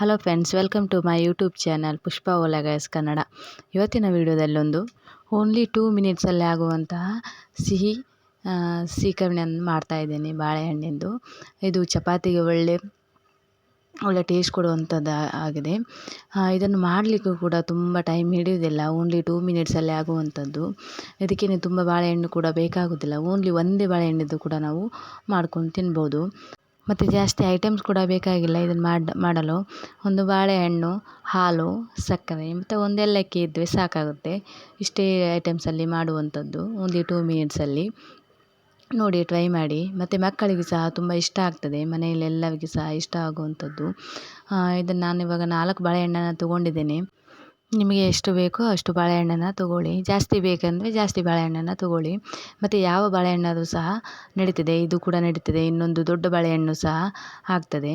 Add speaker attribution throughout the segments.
Speaker 1: Hello friends welcome to my YouTube channel Pushpa ಓಲಗೈಸ್ Kannada ಇವತ್ತಿನ ವಿಡಿಯೋದಲ್ಲೊಂದು only two ಮಿನಿಟ್ಸಲ್ಲಿ ಆಗುವಂತಹ ಸಿಹಿ ಸೀಕರಣೆಯನ್ನು ಮಾಡ್ತಾಯಿದ್ದೀನಿ ಬಾಳೆಹಣ್ಣಿಂದು. ಇದು ಚಪಾತಿಗೆ ಒಳ್ಳೆ ಒಳ್ಳೆ ಟೇಸ್ಟ್ ಕೊಡುವಂಥದ್ದು ಆಗಿದೆ. ಇದನ್ನು ಮಾಡಲಿಕ್ಕೂ ಕೂಡ ತುಂಬ ಟೈಮ್ ಹಿಡಿಯೋದಿಲ್ಲ ಓನ್ಲಿ ಟೂ ಮಿನಿಟ್ಸಲ್ಲಿ ಆಗುವಂಥದ್ದು. ಇದಕ್ಕೇನೆ ತುಂಬ ಬಾಳೆಹಣ್ಣು ಕೂಡ ಬೇಕಾಗೋದಿಲ್ಲ ಓನ್ಲಿ ಒಂದೇ ಬಾಳೆಹಣ್ಣಿದ್ದು ಕೂಡ ನಾವು ಮಾಡ್ಕೊಂಡು ತಿನ್ಬೋದು. ಮತ್ತು ಜಾಸ್ತಿ ಐಟಮ್ಸ್ ಕೂಡ ಬೇಕಾಗಿಲ್ಲ ಇದನ್ನು ಮಾಡಿ, ಮಾಡಲು. ಒಂದು ಬಾಳೆಹಣ್ಣು, ಹಾಲು, ಸಕ್ಕರೆ, ಮತ್ತು ಒಂದು ಏಲಕ್ಕಿ ಇದ್ದರೆ ಸಾಕಾಗುತ್ತೆ. ಇಷ್ಟೇ ಐಟಮ್ಸಲ್ಲಿ ಮಾಡುವಂಥದ್ದು, ಒಂದು ಟೂ ಮಿನಿಟ್ಸಲ್ಲಿ ನೋಡಿ ಟ್ರೈ ಮಾಡಿ. ಮತ್ತು ಮಕ್ಕಳಿಗೆ ಸಹ ತುಂಬ ಇಷ್ಟ ಆಗ್ತದೆ. ಮನೆಯಲ್ಲಿ ಎಲ್ಲರಿಗೂ ಸಹ ಇಷ್ಟ ಆಗುವಂಥದ್ದು. ಇದನ್ನು ನಾನು ಇವಾಗ ನಾಲ್ಕು ಬಾಳೆಹಣ್ಣನ್ನು ತೊಗೊಂಡಿದ್ದೇನೆ. ನಿಮಗೆ ಎಷ್ಟು ಬೇಕೋ ಅಷ್ಟು ಬಾಳೆಹಣ್ಣನ್ನು ತಗೊಳ್ಳಿ. ಜಾಸ್ತಿ ಬೇಕಂದರೆ ಜಾಸ್ತಿ ಬಾಳೆಹಣ್ಣನ್ನು ತಗೊಳ್ಳಿ. ಮತ್ತು ಯಾವ ಬಾಳೆಹಣ್ಣಾದರೂ ಸಹ ನಡೀತದೆ. ಇದು ಕೂಡ ನಡೀತದೆ. ಇನ್ನೊಂದು ದೊಡ್ಡ ಬಾಳೆಹಣ್ಣು ಸಹ ಆಗ್ತದೆ.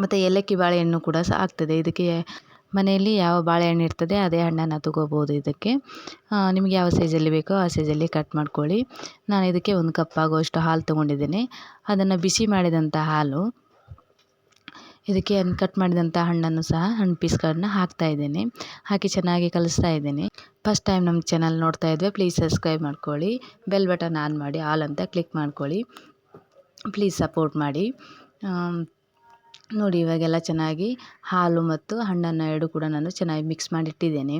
Speaker 1: ಮತ್ತು ಏಲಕ್ಕಿ ಬಾಳೆಹಣ್ಣು ಕೂಡ ಸಹ ಆಗ್ತದೆ. ಇದಕ್ಕೆ ಮನೆಯಲ್ಲಿ ಯಾವ ಬಾಳೆಹಣ್ಣು ಇರ್ತದೆ ಅದೇ ಹಣ್ಣನ್ನು ತೊಗೋಬೋದು ಇದಕ್ಕೆ. ನಿಮಗೆ ಯಾವ ಸೈಜಲ್ಲಿ ಬೇಕೋ ಆ ಸೈಜಲ್ಲಿ ಕಟ್ ಮಾಡ್ಕೊಳ್ಳಿ. ನಾನು ಇದಕ್ಕೆ ಒಂದು ಕಪ್ ಆಗುವಷ್ಟು ಹಾಲು ತೊಗೊಂಡಿದ್ದೀನಿ. ಅದನ್ನು ಬಿಸಿ ಮಾಡಿದಂಥ ಹಾಲು ಇದಕ್ಕೆ ಕಟ್ ಮಾಡಿದಂಥ ಹಣ್ಣನ್ನು ಸಹ ಹಣ್ಣು ಪೀಸ್ಗಳನ್ನ ಹಾಕ್ತಾ ಇದ್ದೀನಿ. ಹಾಕಿ ಚೆನ್ನಾಗಿ ಕಲಿಸ್ತಾ ಇದ್ದೇನೆ. ಫಸ್ಟ್ ಟೈಮ್ ನಮ್ಮ ಚಾನಲ್ ನೋಡ್ತಾ ಇದ್ದರೆ ಪ್ಲೀಸ್ ಸಬ್ಸ್ಕ್ರೈಬ್ ಮಾಡ್ಕೊಳ್ಳಿ. ಬೆಲ್ ಬಟನ್ ಆನ್ ಮಾಡಿ ಆಲ್ ಅಂತ ಕ್ಲಿಕ್ ಮಾಡ್ಕೊಳ್ಳಿ. ಪ್ಲೀಸ್ ಸಪೋರ್ಟ್ ಮಾಡಿ. ನೋಡಿ ಇವಾಗೆಲ್ಲ ಚೆನ್ನಾಗಿ ಹಾಲು ಮತ್ತು ಹಣ್ಣನ್ನು ಎರಡು ಕೂಡ ನಾನು ಚೆನ್ನಾಗಿ ಮಿಕ್ಸ್ ಮಾಡಿಟ್ಟಿದ್ದೇನೆ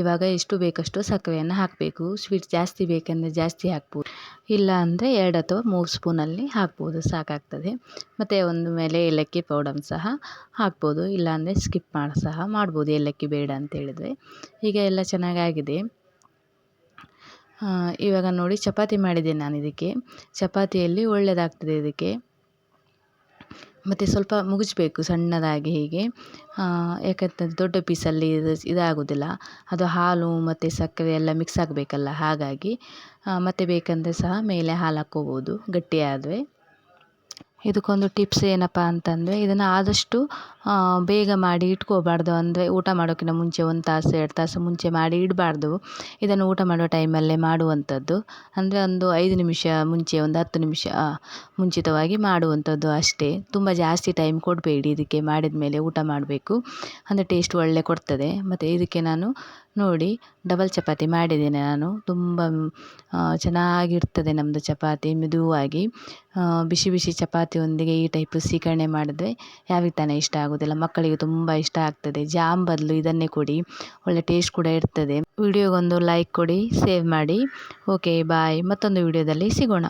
Speaker 1: ಇವಾಗ ಎಷ್ಟು ಬೇಕಷ್ಟು ಸಕ್ಕರೆಯನ್ನು ಹಾಕಬೇಕು. ಸ್ವೀಟ್ ಜಾಸ್ತಿ ಬೇಕೆಂದರೆ ಜಾಸ್ತಿ ಹಾಕ್ಬೋದು. ಇಲ್ಲ ಅಂದರೆ ಎರಡು ಅಥವಾ ಮೂರು ಸ್ಪೂನಲ್ಲಿ ಹಾಕ್ಬೋದು, ಸಾಕಾಗ್ತದೆ. ಮತ್ತು ಒಂದು ಮೇಲೆ ಏಲಕ್ಕಿ ಪೌಡರ್ ಸಹ ಹಾಕ್ಬೋದು, ಇಲ್ಲ ಅಂದರೆ ಸ್ಕಿಪ್ ಮಾಡಿ ಸಹ ಮಾಡ್ಬೋದು, ಏಲಕ್ಕಿ ಬೇಡ ಅಂತ ಹೇಳಿದರೆ. ಈಗ ಎಲ್ಲ ಚೆನ್ನಾಗಾಗಿದೆ. ಇವಾಗ ನೋಡಿ ಚಪಾತಿ ಮಾಡಿದೆ ನಾನು ಇದಕ್ಕೆ. ಚಪಾತಿಯಲ್ಲಿ ಒಳ್ಳೆಯದಾಗ್ತದೆ ಇದಕ್ಕೆ. ಮತ್ತು ಸ್ವಲ್ಪ ಮುಗಿಸ್ಬೇಕು ಸಣ್ಣದಾಗಿ ಹೀಗೆ. ಯಾಕಂತಂದ್ರೆ ದೊಡ್ಡ ಪೀಸಲ್ಲಿ ಇದು ಇದಾಗೋದಿಲ್ಲ. ಅದು ಹಾಲು ಮತ್ತು ಸಕ್ಕರೆ ಎಲ್ಲ ಮಿಕ್ಸ್ ಆಗಬೇಕಲ್ಲ ಹಾಗಾಗಿ. ಮತ್ತು ಬೇಕಂದರೆ ಸಹ ಮೇಲೆ ಹಾಲು ಹಾಕ್ಕೋಬೋದು ಗಟ್ಟಿಯಾದರೆ. ಇದಕ್ಕೊಂದು ಟಿಪ್ಸ್ ಏನಪ್ಪ ಅಂತಂದರೆ, ಇದನ್ನು ಆದಷ್ಟು ಬೇಗ ಮಾಡಿ ಇಟ್ಕೋಬಾರ್ದು. ಅಂದರೆ ಊಟ ಮಾಡೋಕ್ಕಿಂತ ಮುಂಚೆ ಒಂದು ತಾಸು, ಎರಡು ತಾಸು ಮುಂಚೆ ಮಾಡಿ ಇಡಬಾರ್ದು. ಇದನ್ನು ಊಟ ಮಾಡೋ ಟೈಮಲ್ಲೇ ಮಾಡುವಂಥದ್ದು. ಅಂದರೆ ಒಂದು ಐದು ನಿಮಿಷ ಮುಂಚೆ, ಒಂದು ಹತ್ತು ನಿಮಿಷ ಮುಂಚಿತವಾಗಿ ಮಾಡುವಂಥದ್ದು ಅಷ್ಟೇ. ತುಂಬ ಜಾಸ್ತಿ ಟೈಮ್ ಕೊಡಬೇಡಿ. ಇದಕ್ಕೆ ಮಾಡಿದ ಮೇಲೆ ಊಟ ಮಾಡಬೇಕು. ಅಂದರೆ ಟೇಸ್ಟ್ ಒಳ್ಳೆ ಕೊಡ್ತದೆ. ಮತ್ತು ಇದಕ್ಕೆ ನಾನು ನೋಡಿ ಡಬಲ್ ಚಪಾತಿ ಮಾಡಿದ್ದೇನೆ ನಾನು. ತುಂಬ ಚೆನ್ನಾಗಿರ್ತದೆ ನಮ್ಮದು ಚಪಾತಿ ಮೆದುವಾಗಿ. ಬಿಸಿ ಬಿಸಿ ಚಪಾತಿಯೊಂದಿಗೆ ಈ ಟೈಪ್ ಸೀಕರಣೆ ಮಾಡಿದ್ರೆ ಯಾರಿಗೆ ತಾನೇ ಇಷ್ಟ ಆಗೋದಿಲ್ಲ. ಮಕ್ಕಳಿಗೆ ತುಂಬ ಇಷ್ಟ ಆಗ್ತದೆ. ಜಾಮ್ ಬದಲು ಇದನ್ನೇ ಕೊಡಿ. ಒಳ್ಳೆ ಟೇಸ್ಟ್ ಕೂಡ ಇರ್ತದೆ. ವಿಡಿಯೋಗೊಂದು ಲೈಕ್ ಕೊಡಿ ಸೇವ್ ಮಾಡಿ. ಓಕೆ ಬಾಯ್ ಮತ್ತೊಂದು ವಿಡಿಯೋದಲ್ಲಿ ಸಿಗೋಣ.